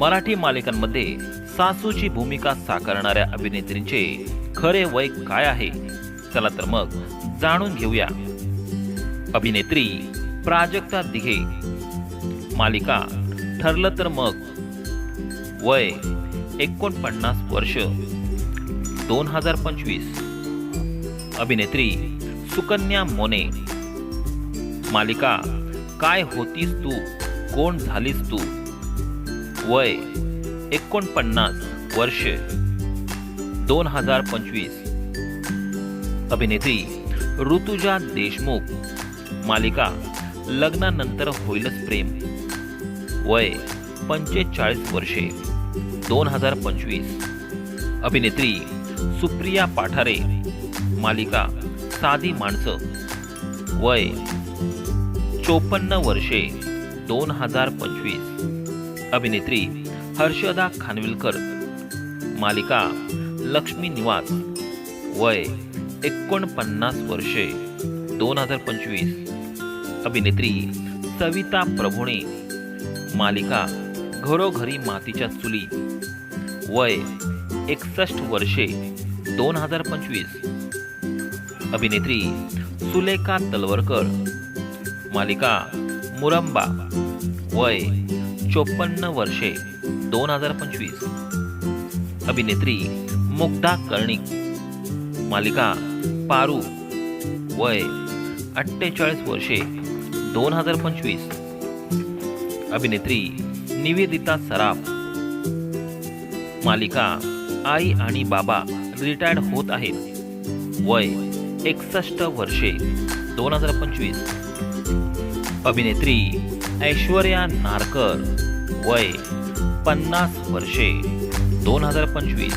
मराठी मालिकांमध्ये सासूची भूमिका साकारणाऱ्या अभिनेत्रींचे खरे वय काय आहे? चला तर मग जाणून घेऊया. अभिनेत्री प्राजक्ता दिघे. मालिका ठरलं तर मग. वय एकोणपन्नास वर्ष. दोन हजार पंचवीस. अभिनेत्री सुकन्या मोने. मालिका काय होतीस तू? कोण झालीस तू? वय एकोणपन्नास वर्ष. दोन हजार पंचवीस. अभिनेत्री ऋतुजा देशमुख. मालिका लग्नानंतर होईलच प्रेम. वय पंचेचाळीस वर्षे. दोन हजार पंचवीस. अभिनेत्री सुप्रिया पाठारे. मालिका साधी माणसं. वय चोपन्न वर्षे. दोन हजार पंचवीस. अभिनेत्री हर्षदा खानविलकर मालिका लक्ष्मी निवास वय एकोणपन्नास वर्षे दोन हजार पंचवीस. अभिनेत्री सविता प्रभुणे मालिका घरोघरी मातीच्या चुली वय एकसष्ट वर्षे दोन हजार पंचवीस. अभिनेत्री सुलेखा तलवरकर मालिका मुरंबा वय चोपन्न वर्षे दोन हजार पंचवीस. अभिनेत्री मुग्धा कर्णिक. मालिका पारू. वय अठ्ठेचाळीस वर्षे दोन हजार पंचवीस. अभिनेत्री निवेदिता सराफ. मालिका आई आणि बाबा रिटायर्ड होत आहेत. वय एकसष्ट वर्षे दोन हजार पंचवीस. अभिनेत्री ऐश्वर्या नारकर वय पन्नास वर्षे दोन हजार पंचवीस.